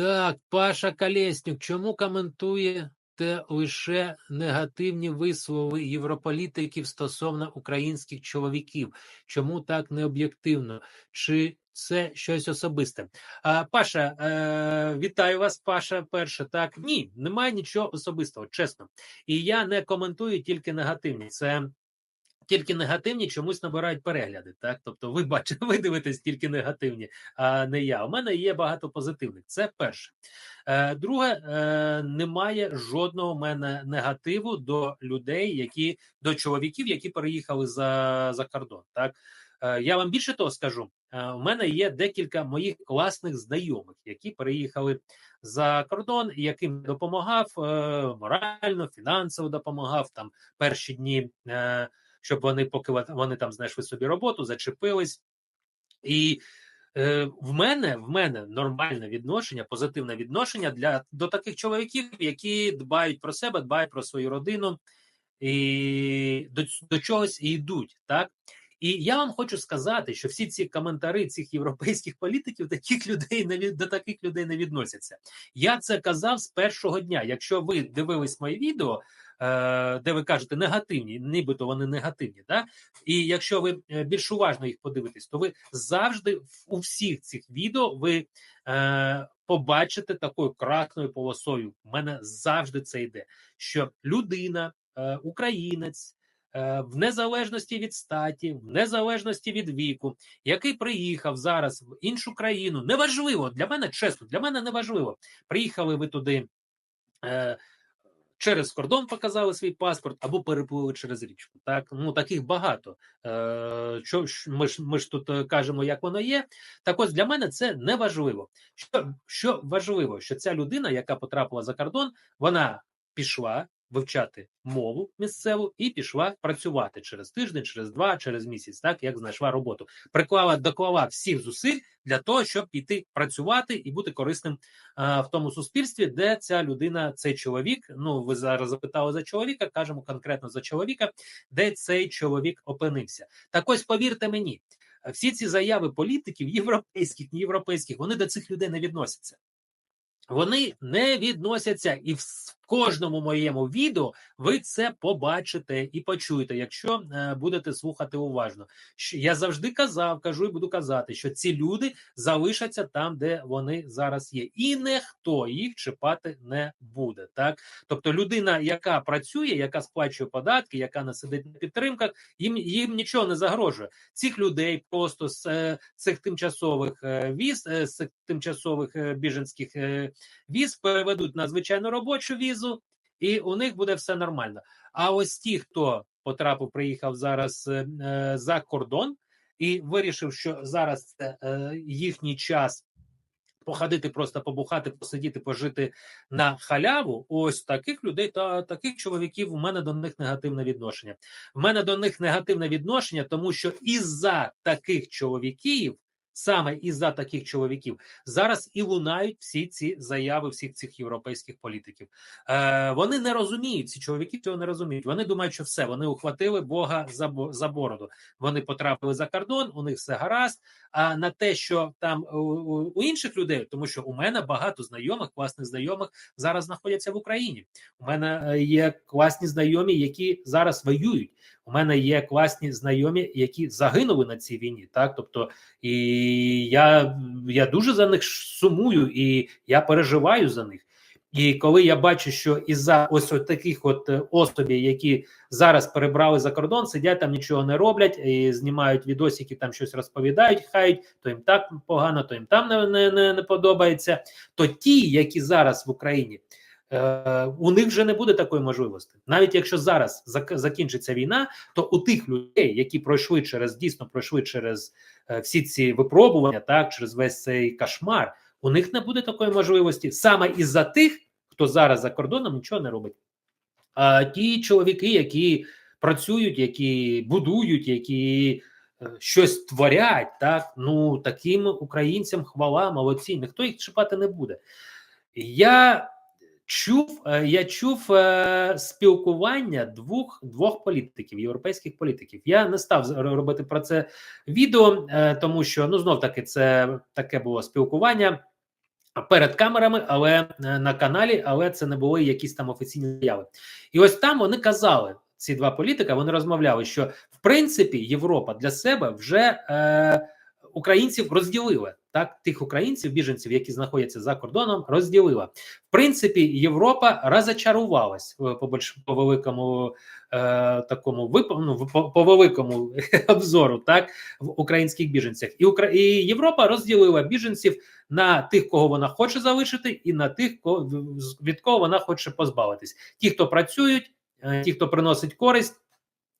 Так, Паша Колєснюк, чому коментуєте лише негативні вислови європолітиків стосовно українських чоловіків? Чому так необ'єктивно? Чи це щось особисте? А, Паша, е, вітаю вас, Паша. Перше, так ні, немає нічого особистого, чесно. І я не коментую тільки негативні. Це тільки негативні чомусь набирають перегляди. Так, тобто, ви бачите, ви дивитесь тільки негативні, а не я. У мене є багато позитивних. Це перше. Е, Друге, е, немає жодного мене негативу до людей, які до чоловіків, які переїхали за, за кордон. Так. Е, Я вам більше того скажу. У мене є декілька моїх класних знайомих, які переїхали за кордон, яким допомагав морально, фінансово допомагав там перші дні, щоб вони поки вони там знайшли собі роботу, зачепились. І е, в мене в мене нормальне відношення, позитивне відношення для до таких чоловіків, які дбають про себе, дбають про свою родину і до, до чогось і йдуть. Так і я вам хочу сказати, що всі ці коментарі цих європейських політиків таких людей не до таких людей не відносяться. Я це казав з першого дня. Якщо ви дивились моє відео, де ви кажете негативні, нібито вони негативні, да? і якщо ви е, більш уважно їх подивитесь, то ви завжди у всіх цих відео ви е, побачите такою красною полосою. У мене завжди це йде, що людина, е, українець. е, В незалежності від статі, в незалежності від віку, який приїхав зараз в іншу країну, неважливо для мене, чесно, для мене неважливо. Приїхали ви туди е, через кордон, показали свій паспорт або переплили через річку. Так ну таких багато. Е, що ми ж ми ж тут е, кажемо, як воно є. Так ось для мене це не важливо. Що, що важливо, що ця людина, яка потрапила за кордон, вона пішла вивчати мову місцеву і пішла працювати через тиждень, через два, через місяць, так як знайшла роботу. Приклала доклала всіх зусиль для того, щоб піти працювати і бути корисним а, в тому суспільстві, де ця людина, цей чоловік. Ну ви зараз запитали за чоловіка, кажемо конкретно за чоловіка, де цей чоловік опинився. Так ось повірте мені, всі ці заяви політиків, європейських, європейських, вони до цих людей не відносяться. Вони не відносяться, і в кожному моєму відео ви це побачите і почуєте, якщо е, будете слухати уважно. Я завжди казав, кажу і буду казати, що ці люди залишаться там, де вони зараз є, і ніхто їх чіпати не буде. Так, тобто, людина, яка працює, яка сплачує податки, яка не сидить на підтримках, їм їм нічого не загрожує. Цих людей просто з е, цих тимчасових е, віз, е, з цих тимчасових е, біженських е, віз переведуть на звичайну робочу візу, і у них буде все нормально. А ось ті, хто потрапив, приїхав зараз е, е, за кордон і вирішив, що зараз це е, їхній час. Походити, просто побухати, посидіти, пожити на халяву. Ось таких людей та таких чоловіків. У мене до них негативне відношення. У мене до них негативне відношення, тому що із-за таких чоловіків, саме із-за таких чоловіків, зараз і лунають всі ці заяви всіх цих європейських політиків. Е, вони не розуміють, ці чоловіки цього не розуміють. Вони думають, що все, вони ухватили Бога за, за бороду. Вони потрапили за кордон, у них все гаразд. А на те, що там у, у, у інших людей, тому що у мене багато знайомих, класних знайомих зараз знаходяться в Україні. У мене е, є класні знайомі, які зараз воюють. У мене є класні знайомі, які загинули на цій війні. Так, тобто, і я, я дуже за них сумую, і я переживаю за них. І коли я бачу, що із-за ось таких от е, особів, які зараз перебрали за кордон, сидять там, нічого не роблять, і знімають відосики, там щось розповідають, хають, то їм так погано, то їм там не, не, не подобається. То ті, які зараз в Україні, е, у них вже не буде такої можливості. Навіть якщо зараз зак- закінчиться війна, то у тих людей, які пройшли через дійсно пройшли через е, всі ці випробування, так через весь цей кошмар, у них не буде такої можливості саме із-за тих, хто зараз за кордоном нічого не робить. А ті чоловіки, які працюють, які будують, які е, щось творять, так ну таким українцям хвала, молодці, ніхто їх чіпати не буде. Я чув, е, я чув е, спілкування двох двох політиків, європейських політиків. Я не став робити про це відео, е, тому що ну знов таки це таке було спілкування. перед камерами, але на каналі, але це не були якісь там офіційні заяви. І ось там вони казали. Ці два політика вони розмовляли, що в принципі Європа для себе вже е, українців розділила так. Тих українців, біженців, які знаходяться за кордоном, розділила. В принципі, Європа розочарувалась е, по більш по великому е, такому ну, по, по великому обзору, так в українських біженцях, і Укра... і Європа розділила біженців на тих, кого вона хоче залишити, і на тих, кого від кого вона хоче позбавитись. Ті, хто працюють, е, ті, хто приносить користь,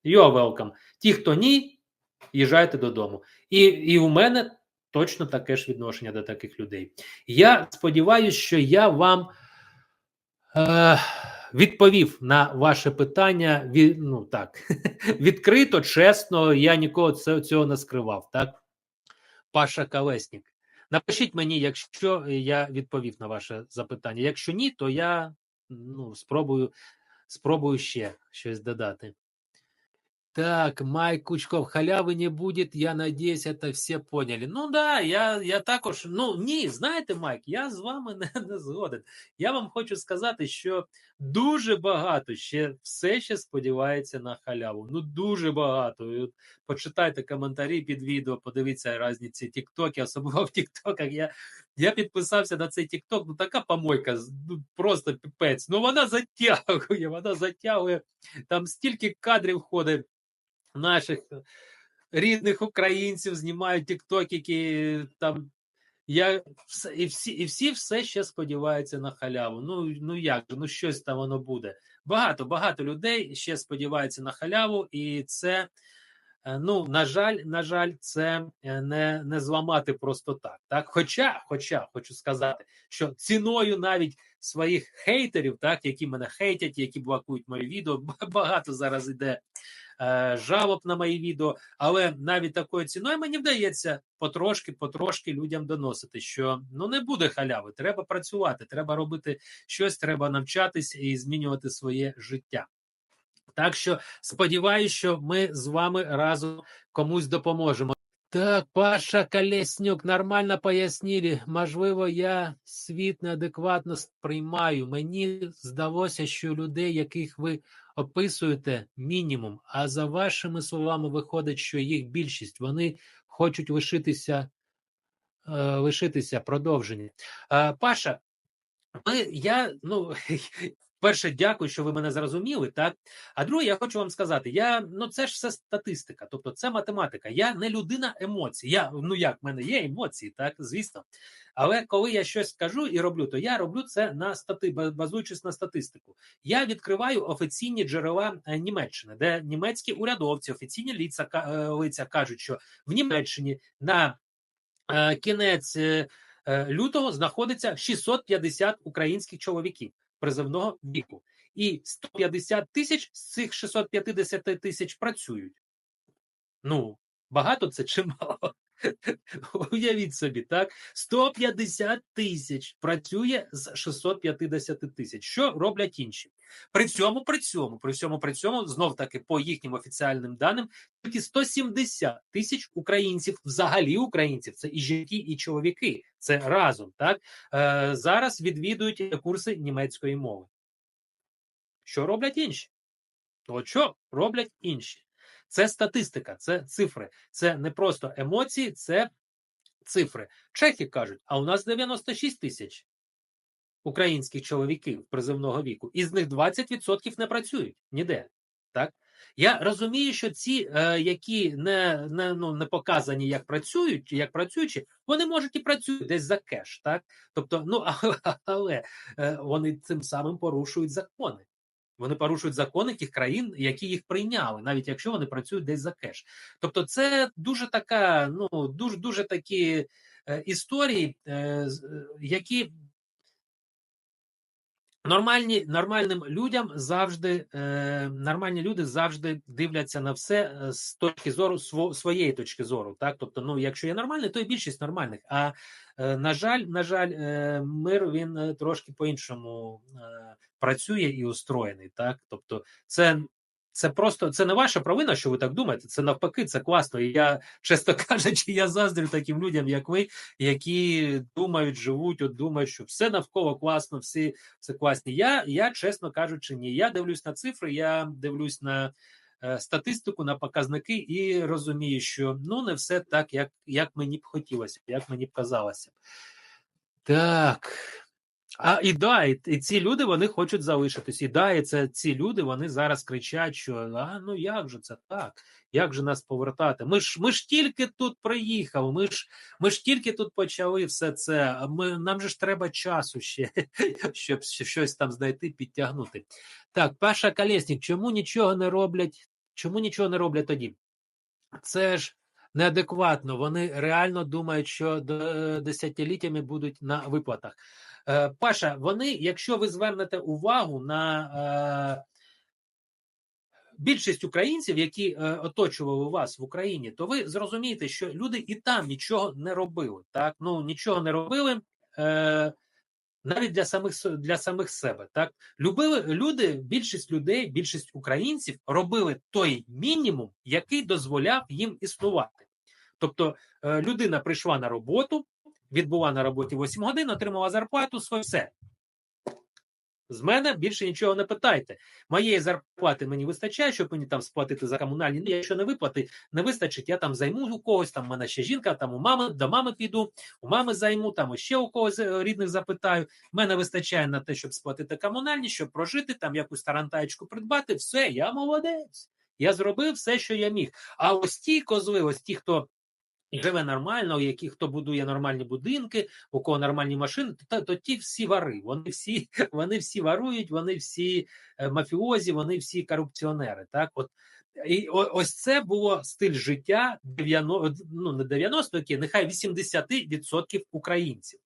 you're welcome. Ті, хто ні, їжджайте додому. І, І у мене точно таке ж відношення до таких людей. Я сподіваюся, що я вам. Е, Відповів на ваше питання від, ну так відкрито, чесно. Я нікого цього не скривав. Так, Паша Калеснік. Напишіть мені, якщо я відповів на ваше запитання. Якщо ні, то я ну, спробую спробую ще щось додати. Так, Майк Кучков, халяви не будет, я надеюсь, это все поняли. Ну да, я я також. Ну ні, знаєте, Майк, я з вами не, не згоден. Я вам хочу сказати, що дуже багато ще все ще сподівається на халяву. Ну дуже багато. І от Почитайте коментарі під відео, подивіться різні ці тіктоки, особливо в тіктоках. Я я підписався на цей тікток, ну така помойка, ну просто піпець. Ну вона затягує, вона затягує. Там стільки кадрів ходить наших рідних українців знімають тіктокіки там. Я і всі і всі все ще сподіваються на халяву. Ну ну як ну щось там воно буде. Багато багато людей ще сподіваються на халяву, і це е, ну на жаль, на жаль, це е, не не зламати просто так. Так, хоча, хоча хочу сказати, що ціною навіть своїх хейтерів, так які мене хейтять, які блокують мої відео, багато зараз іде жалоб на мої відео, але навіть такою ціною мені вдається потрошки, потрошки людям доносити, що ну не буде халяви, треба працювати, треба робити щось, треба навчатись і змінювати своє життя. Так що сподіваюся, що ми з вами разом комусь допоможемо. Так, Паша Колеснюк нормально пояснили. Можливо, я світ неадекватно сприймаю. Мені здалося, що людей, яких ви описуєте, мінімум. А за вашими словами виходить, що їх більшість вони хочуть лишитися е, лишитися продовження. Е, Паша, ми, я ну перше, дякую, що ви мене зрозуміли. Так, а друге, я хочу вам сказати: я ну це ж все статистика, тобто це математика. Я не людина емоцій. Я ну як в мене є емоції, так звісно. Але коли я щось скажу і роблю, то я роблю це на стати, базуючись на статистику. Я відкриваю офіційні джерела е, Німеччини, де німецькі урядовці, офіційні лиця, е, лиця кажуть, що в Німеччині на е, кінець лютого знаходиться 650 українських чоловіків призовного віку, і 150 тисяч з цих 650 тисяч працюють. Ну, багато це чи мало? Уявіть собі, так? 150 тисяч працює з 650 тисяч. Що роблять інші? При цьому, при цьому, при цьому, при цьому, знов таки, по їхнім офіціальним даним, тільки 170 тисяч українців, взагалі українців, це і жінки, і чоловіки. Це разом. так? Е, Зараз відвідують курси німецької мови. Що роблять інші? От що роблять інші? Це статистика, це цифри, це не просто емоції, це цифри. Чехи кажуть, а у нас 96 тисяч українських чоловіків призивного віку, із них 20% не працюють ніде. Так? Я розумію, що ці, е, які не не, ну, не показані, як працюють, як працюючі, вони можуть і працюють десь за кеш, так? Тобто, ну але, але вони цим самим порушують закони. Вони порушують закони тих країн, які їх прийняли, навіть якщо вони працюють десь за кеш. Тобто, це дуже така, ну дуже дуже такі е, історії, е, е які Нормальні нормальним людям завжди е, нормальні люди завжди дивляться на все е, з точки зору сво, своєї точки зору. Так, тобто, ну якщо є нормальний, то і більшість нормальних. А е, на жаль, на жаль, е, мир він е, трошки по іншому е, працює і устроєний. Так, тобто, це це просто це не ваша провина, що ви так думаєте. Це навпаки, це класно. І я, чесно кажучи, я заздрю таким людям, як ви, які думають, живуть, от думають, що все навколо класно, всі все класні. Я, я чесно кажучи, ні. Я дивлюсь на цифри, я дивлюсь на е, статистику, на показники і розумію, що ну не все так, як, як мені б хотілося, як мені б казалося. Так. А і да, і, і ці люди вони хочуть залишитись. І да, і це ці люди вони зараз кричать, що а ну як же це так? Як же нас повертати? Ми ж ми ж тільки тут приїхали. Ми ж ми ж тільки тут почали все це. Ми нам же ж треба часу ще, щоб щось там знайти, підтягнути. Так, Паша Колєснік, чому нічого не роблять? Чому нічого не роблять тоді? Це ж неадекватно. Вони реально думають, що десятиліттями будуть на виплатах. Е, Паша, вони, якщо ви звернете увагу на е, більшість українців, які е, оточували вас в Україні, то ви зрозумієте, що люди і там нічого не робили. Так, ну нічого не робили. Навіть для самих для самих себе, так любили люди, більшість людей, більшість українців робили той мінімум, який дозволяв їм існувати. Тобто людина прийшла на роботу, відбула на роботі 8 годин, отримала зарплату, своє все. З мене більше нічого не питайте. Моєї зарплати мені вистачає, щоб мені там сплатити за комунальні. Ну, Якщо не виплати, не вистачить, я там займу у когось, там в мене ще жінка, там у мами, до мами піду, у мами займу, там ще у когось е, рідних запитаю. Мене вистачає на те, щоб сплатити комунальні, щоб прожити, там якусь тарантаєчку придбати. Все, я молодець. Я зробив все, що я міг. А ось ті козли, ось ті, хто живе нормально, у яких хто будує нормальні будинки, у кого нормальні машини, то, то ті всі вари. Вони всі, вони всі варують, вони всі е, мафіозі, вони всі корупціонери. Так, от і ось це було стиль життя 90, ну не 90 які, нехай 80% українців.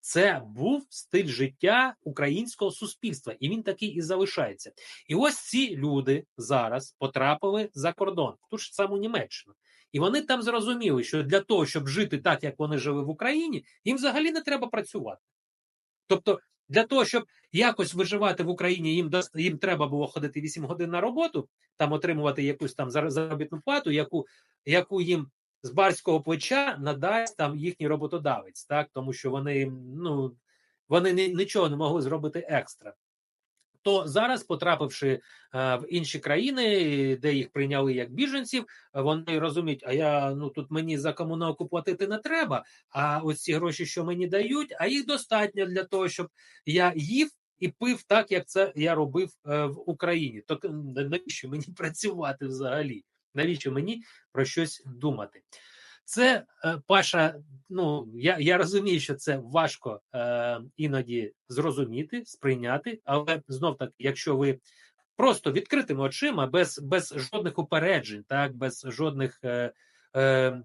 Це був стиль життя українського суспільства, і він такий і залишається. І ось ці люди зараз потрапили за кордон, ту ж саму Німеччину. І вони там зрозуміли, що для того, щоб жити так, як вони жили в Україні, їм взагалі не треба працювати. Тобто, для того, щоб якось виживати в Україні, їм їм треба було ходити 8 годин на роботу, там отримувати якусь там заробітну плату, яку, яку їм з барського плеча надасть там їхній роботодавець, так тому що вони ну вони нічого не могли зробити екстра. То зараз, потрапивши е, в інші країни, де їх прийняли як біженців, вони розуміють, а я ну тут мені за комуналку платити не треба. А ось ці гроші, що мені дають, а їх достатньо для того, щоб я їв і пив так, як це я робив е, в Україні. То навіщо мені працювати взагалі? Навіщо мені про щось думати? Це е, Паша. Ну я, я розумію, що це важко е, іноді зрозуміти, сприйняти, але знов таки, якщо ви просто відкритими очима, без, без жодних упереджень, так без жодних е, е,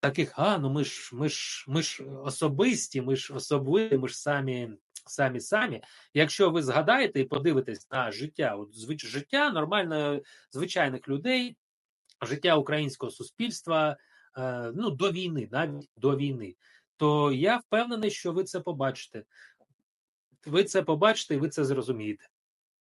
таких, а ну ми ж ми ж ми ж особисті, ми ж особливі, ми ж самі. Самі самі, якщо ви згадаєте і подивитесь на життя, от звич життя нормально звичайних людей, життя українського суспільства, ну до війни, навіть до війни, то я впевнений, що ви це побачите. Ви це побачите і ви це зрозумієте.